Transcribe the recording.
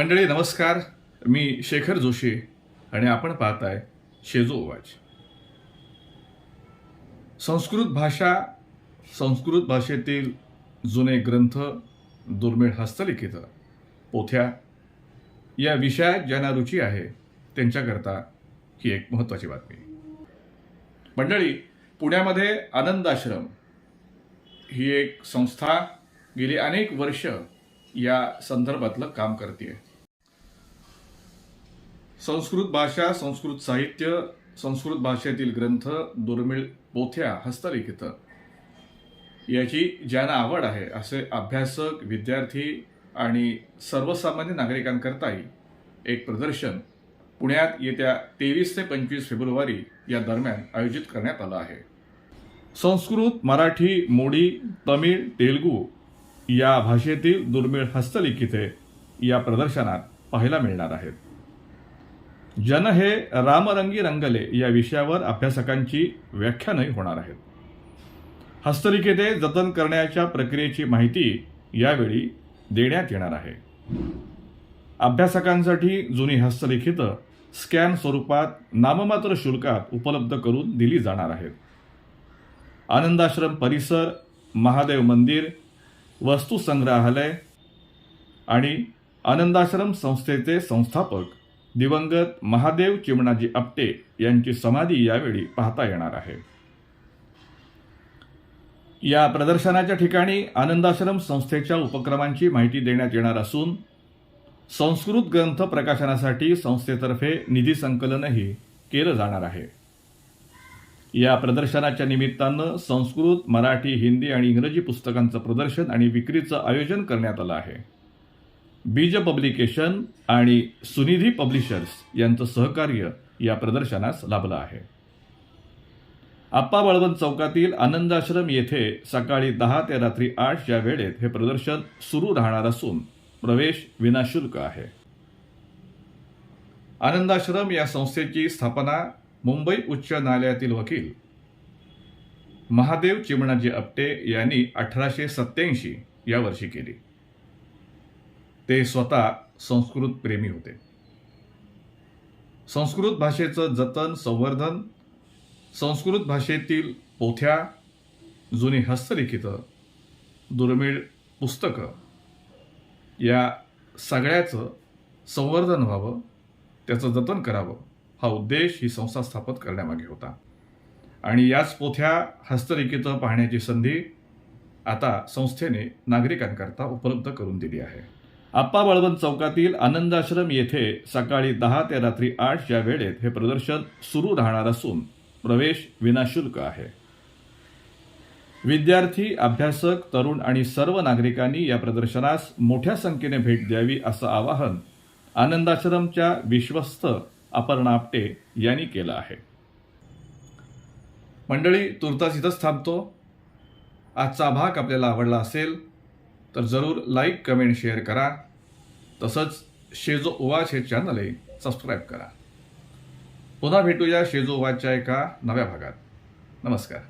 मंडळी नमस्कार. मी शेखर जोशी आणि आपण पाहताय शेजो वाच संस्कृत भाषा संस्कृत भाषेतील जुने ग्रंथ दुर्मिळ हस्तलिखित पोथ्या या विषयात ज्यांना रुची आहे त्यांच्याकरता ही एक महत्त्वाची बातमी. मंडळी पुण्यामध्ये आनंद आश्रम ही एक संस्था गेली अनेक वर्ष या संदर्भातलं काम करते संस्कृत भाषा संस्कृत साहित्य संस्कृत भाषेतील ग्रंथ दुर्मिळ पोथ्या हस्तलिखित. याची ज्यांना आवड आहे असे अभ्यासक विद्यार्थी आणि सर्वसामान्य नागरिकांकरताही एक प्रदर्शन पुण्यात येत्या तेवीस ते पंचवीस फेब्रुवारी या दरम्यान आयोजित करण्यात आलं आहे. संस्कृत मराठी मोडी तमिळ तेलगू या भाषेतील दुर्मिळ हस्तलिखिते या प्रदर्शनात पाहायला मिळणार आहेत. जन हे रामरंगी रंगले या विषयावर अभ्यासकांची व्याख्यानही होणार आहेत. हस्तलिखिते जतन करण्याच्या प्रक्रियेची माहिती यावेळी देण्यात येणार आहे. अभ्यासकांसाठी जुनी हस्तलिखितं स्कॅन स्वरूपात नाममात्र शुल्कात उपलब्ध करून दिली जाणार आहेत. आनंदाश्रम परिसर महादेव मंदिर वस्तू संग्रहालय आणि आनंदाश्रम संस्थेचे संस्थापक दिवंगत महादेव चिमणाजी आपटे यांची समाधी यावेळी पाहता येणार आहे. या प्रदर्शनाच्या ठिकाणी आनंदाश्रम संस्थेच्या उपक्रमांची माहिती देण्यात येणार असून संस्कृत ग्रंथ प्रकाशनासाठी संस्थेतर्फे निधी संकलनही केलं जाणार आहे. या प्रदर्शनाच्या निमित्तानं संस्कृत मराठी हिंदी आणि इंग्रजी पुस्तकांचं प्रदर्शन आणि विक्रीचं आयोजन करण्यात आलं आहे. बीज पब्लिकेशन आणि सुनिधी पब्लिशर्स यांचं सहकार्य या प्रदर्शनास लाभलं आहे. आप्पा बळवंत चौकातील आनंदाश्रम येथे सकाळी दहा ते रात्री आठ या वेळेत हे प्रदर्शन सुरू राहणार असून प्रवेश विनाशुल्क आहे. आनंदाश्रम या संस्थेची स्थापना मुंबई उच्च न्यायालयातील वकील महादेव चिमणाजी आपटे यांनी अठराशे सत्याऐंशी या वर्षी केली. ते स्वतः संस्कृत प्रेमी होते. संस्कृत भाषेचं जतन संवर्धन संस्कृत भाषेतील पोथ्या जुनी हस्तलिखितं दुर्मिळ पुस्तकं या सगळ्याचं संवर्धन व्हावं त्याचं जतन करावं हा उद्देश ही संस्था स्थापन करण्यामागे होता. आणि याच पोथ्या हस्तलिखितं पाहण्याची संधी आता संस्थेने नागरिकांकरता उपलब्ध करून दिली आहे. आप्पा बळवंत चौकातील आनंदाश्रम येथे सकाळी दहा ते रात्री आठ या वेळेत हे प्रदर्शन सुरू राहणार असून प्रवेश विनाशुल्क आहे. विद्यार्थी अभ्यासक तरुण आणि सर्व नागरिकांनी या प्रदर्शनास मोठ्या संख्येने भेट द्यावी असं आवाहन आनंदाश्रमच्या विश्वस्त अपर्णा आपटे यांनी केलं आहे. मंडळी तुर्तास इथंच थांबतो. आजचा भाग आपल्याला आवडला असेल तर जरूर लाईक कमेंट शेअर करा. तसंच शेजो उवाच हे चॅनल आहे सबस्क्राईब करा. पुन्हा भेटूया शेजो उवाच्या एका नव्या भागात. नमस्कार.